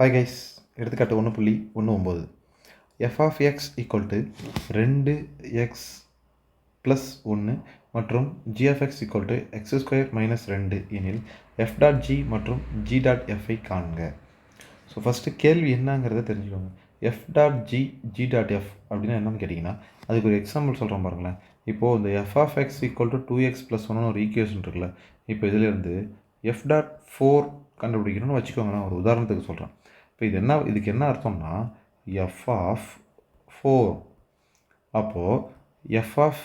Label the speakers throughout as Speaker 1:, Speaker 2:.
Speaker 1: Hi guys எடுத்துக்காட்டு ஒன்று புள்ளி ஒன்று ஒம்பது. F of X equal to ரெண்டு எக்ஸ் ப்ளஸ் ஒன்று மற்றும் GFX equal to X square minus ரெண்டு எனில் எஃப் டாட் ஜி மற்றும் ஜி டாட் எஃப்ஐ காண்க. ஸோ ஃபஸ்ட்டு கேள்வி என்னங்கிறத தெரிஞ்சுக்கோங்க. F dot G G dot F அப்படின்னா என்னன்னு கேட்டிங்கன்னா அதுக்கு ஒரு எக்ஸாம்பிள் சொல்கிறோம் பாருங்களேன். இப்போது இந்த F of X equal to two X plus ஒன்னு ஒரு ஈக்குவேஷன் இருக்குல்ல இப்போ இதிலேருந்து எஃப் டாட் ஃபோர் கண்டுபிடிக்கணும்னு வச்சுக்கோங்க நான் ஒரு உதாரணத்துக்கு சொல்கிறேன் இப்போ இது என்ன இதுக்கு என்ன அர்த்தம்னா எஃப் ஆஃப் ஃபோர் அப்போது எஃப் ஆஃப்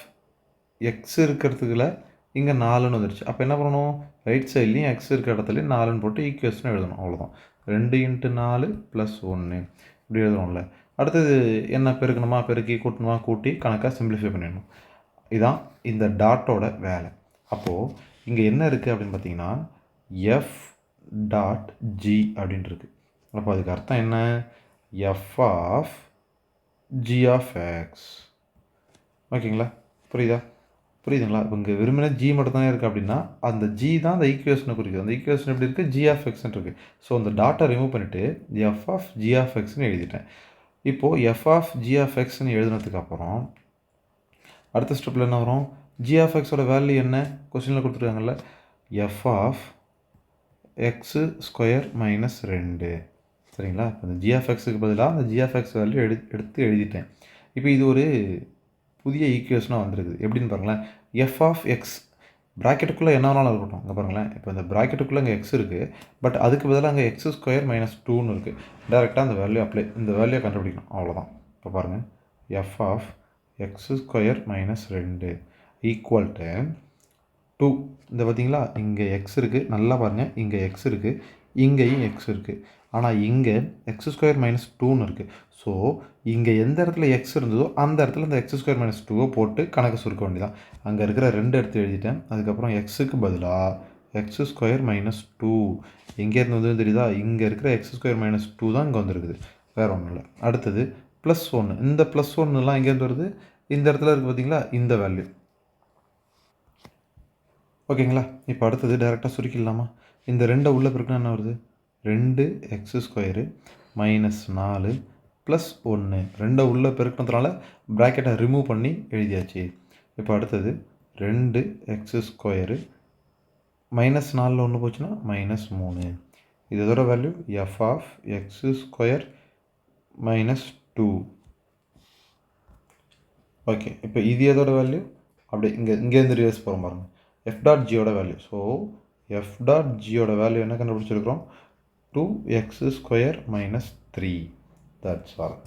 Speaker 1: எக்ஸ் இருக்கிறதுக்குல இங்கே நாலுன்னு வந்துருச்சு. அப்போ என்ன பண்ணணும்? ரைட் சைட்லேயும் எக்ஸ் இருக்கிற இடத்துலையும் நாலுன்னு போட்டு ஈக்குவேஷன் எழுதணும். அவ்வளோதான் ரெண்டு இன்ட்டு நாலு ப்ளஸ் ஒன்று இப்படி எழுதணும்ல. அடுத்தது என்ன பெருக்கணுமா? பெருக்கி கூட்டணுமா? கூட்டி கணக்காக சிம்பிளிஃபை பண்ணிடணும். இதான் இந்த டாட்டோட வேலை. அப்போது இங்கே என்ன இருக்குது அப்படின்னு பார்த்தீங்கன்னா எஃப் டாட் ஜி அப்படின்ட்டுருக்கு அப்போ அதுக்கு அர்த்தம் என்ன? F of G of X ஓகேங்களா? புரியுதா? புரியுதுங்களா? இப்போ இங்கே வெறுமனே ஜி மட்டும் தான் இருக்குது அப்படின்னா அந்த ஜி தான் அந்த ஈக்குவேஷனை குறிக்குது. அந்த ஈக்குவேஷன் எப்படி இருக்குது ஜி ஆஃப் எக்ஸ்னு இருக்குது ஸோ அந்த டாட்டை ரிமூவ் பண்ணிவிட்டு எஃப் ஆஃப் ஜி ஆஃப் எக்ஸ்னு எழுதிட்டேன். இப்போது எஃப் ஆஃப் ஜி ஆஃப் எக்ஸ்னு எழுதினதுக்கப்புறம் அடுத்த ஸ்டெப்பில் என்ன வரும்? ஜி ஆஃப் எக்ஸோட வேல்யூ என்ன? கொஸ்டினில் கொடுத்துருக்காங்கல்ல. F of X square minus ரெண்டு. சரிங்களா? இப்போ இந்த ஜிஎஃப்எக்ஸுக்கு பதிலாக அந்த ஜிஎஃப்எக்ஸ் வேல்யூ எடு எடுத்து எழுதிட்டேன். இப்போ இது ஒரு புதிய ஈக்குவேஷனாக வந்திருக்குது. எப்படின்னு பாருங்களேன். எஃப் ஆஃப் எக்ஸ் ப்ராக்கெட்டுக்குள்ளே என்ன வேணாலும் இருக்கட்டும். அங்கே பாருங்களேன். இப்போ இந்த ப்ராக்கெட்டுக்குள்ளே அங்கே எக்ஸ் இருக்குது பட் அதுக்கு பதிலாக அங்கே எக்ஸ் ஸ்கொயர் மைனஸ் டூன்னு இருக்குது டேரெக்டாக அந்த வேல்யூ அப்ளை இந்த வேல்யூ கண்டுபிடிக்கணும். அவ்வளோதான் இப்போ பாருங்கள் F of X square minus ரெண்டு ஈக்குவல் டு டூ இந்த பார்த்தீங்களா இங்கே எக்ஸ் இருக்குது நல்லா பாருங்கள் இங்கே எக்ஸ் இருக்குது இங்கேயும் எக்ஸ் இருக்குது ஆனால் இங்கே எக்ஸ் ஸ்கொயர் மைனஸ் டூன்னு இருக்குது ஸோ இங்கே எந்த இடத்துல எக்ஸ் இருந்ததோ அந்த இடத்துல இந்த எக்ஸ் ஸ்கொயர் மைனஸ் டூவை போட்டு கணக்கு சுருக்க வேண்டியதான் அங்கே இருக்கிற ரெண்டு எடுத்து எழுதிட்டேன். அதுக்கப்புறம் எக்ஸுக்கு பதிலாக எக்ஸ் ஸ்கொயர் மைனஸ் டூ எங்கேருந்து வந்து தெரியுதா? இங்கே இருக்கிற எக்ஸ் ஸ்கொயர் மைனஸ் டூ தான் இங்கே வந்துருக்குது. வேறு ஒன்றும் இல்லை. அடுத்தது ப்ளஸ் ஒன்று இந்த ப்ளஸ் ஒன்றுலாம் எங்கேருந்து வருது? இந்த இடத்துல இருக்குது பார்த்தீங்களா இந்த வேல்யூ ஓகேங்களா இப்போ அடுத்தது டேரெக்டாக சுருக்கிடலாமா? இந்த ரெண்டை உள்ள பிறகுனா என்ன வருது? ரெண்டு எக்ஸ் ஸ்கொயரு மைனஸ் நாலு ப்ளஸ் ஒன்று ரெண்டை உள்ள பெருக்கினதுனால ப்ராக்கெட்டை ரிமூவ் பண்ணி எழுதியாச்சு. இப்போ அடுத்தது ரெண்டு எக்ஸ் ஸ்கொயரு மைனஸ் நாலில் ஒன்று போச்சுன்னா மைனஸ் மூணு. இதோட value F of X square minus two okay இப்போ இது எதோட வேல்யூ அப்படி இங்கே இங்கேருந்து ரிவர்ஸ் போகிறோம் பாருங்கள் எஃப் டாட் ஜியோட வேல்யூ ஸோ எஃப் டாட் ஜியோட வேல்யூ என்ன கண்டுபிடிச்சிருக்கிறோம்? Two X square minus three that's all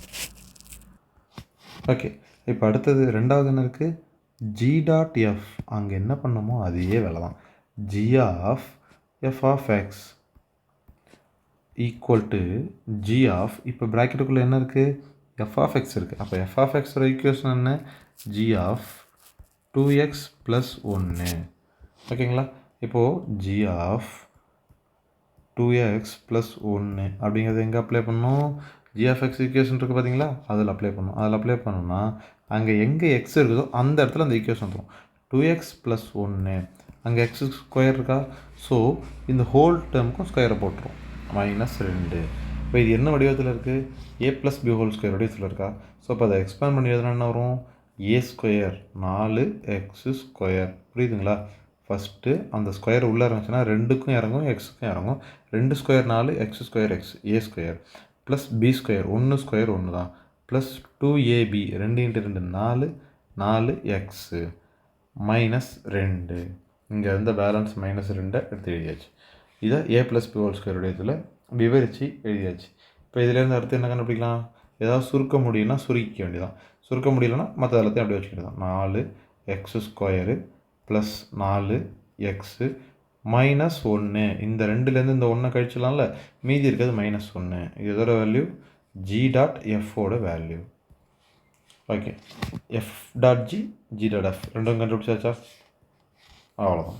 Speaker 1: okay இப்போ அடுத்தது ரெண்டாவது என்ன இருக்குது ஜி டாட் எஃப் அங்கே என்ன பண்ணமோ அதையே வேலை தான் G of F of X equal to G of இப்போ ப்ராக்கெட்டுக்குள்ளே என்ன இருக்குது எஃப் ஆஃப் எக்ஸ் இருக்குது அப்போ எஃப் ஆஃப் எக்ஸோட ஈக்குவேஷன் என்ன? G of two X plus ஒன்று ஓகேங்களா இப்போது G of two X plus ஒன்று அப்படிங்கிறது எங்கே அப்ளை பண்ணணும்? ஜிஎஃப்எக்ஸ் ஆஃப் ஈக்குவேஷன் இருக்குது பார்த்தீங்களா அதில் அப்ளை பண்ணணும். அதில் அப்ளை பண்ணணும்னா அங்கே எங்கே எக்ஸ் இருக்குதோ அந்த இடத்துல அந்த ஈக்குவேஷன் வந்துடும் டூ எக்ஸ் ப்ளஸ் ஒன்று அங்கே எக்ஸ் ஸ்கொயர் இருக்கா? ஸோ இந்த ஹோல் டேர்முக்கும் ஸ்கொயரை போட்டுரும். மைனஸ் ரெண்டு. இப்போ இது என்ன வடிவத்தில் இருக்குது A plus B whole square வடிவத்தில் இருக்கா? ஸோ இப்போ அதை எக்ஸ்பேண்ட் பண்ணி எதுனா என்ன வரும்? ஏ ஸ்கொயர் நாலு எக்ஸ் ஸ்கொயர் புரியுதுங்களா? ஃபஸ்ட்டு அந்த ஸ்கொயர் உள்ளே இருந்துச்சுன்னா ரெண்டுக்கும் இறங்கும் எக்ஸுக்கும் இறங்கும். ரெண்டு ஸ்கொயர் நாலு X square X A square plus B square ஒன்று ஸ்கொயர் ஒன்று தான். ப்ளஸ் டூ ஏபி ரெண்டு இன்ட்டு ரெண்டு நாலு நாலு எக்ஸு மைனஸ் ரெண்டு. இங்கே இருந்த பேலன்ஸ் மைனஸ் ரெண்டை எடுத்து எழுதியாச்சு. இதை ஏ ப்ளஸ் பி ஹோல் ஸ்கொயருடைய இதில் விவரித்து எழுதியாச்சு. இப்போ இதுலேருந்து அடுத்து என்ன கண்டுபிடிக்கலாம்? ஏதாவது சுருக்க முடியும்னா சுருக்கிக்க வேண்டியதான் சுருக்க முடியலன்னா மற்ற எல்லாத்தையும் அப்படியே வச்சுக்கிட்டு தான் நாலு எக்ஸ் ஸ்கொயரு ப்ளஸ் நாலு எக்ஸு மைனஸ் ஒன்று இந்த ரெண்டுலேருந்து இந்த ஒன்றை கழிச்சலாம்ல மீதி இருக்கிறது மைனஸ் ஒன்று இதோட value G dot எஃபோட value okay F dot G G dot F ரெண்டும் கண்டுபிடிச்சாச்சா? அவ்வளோதான்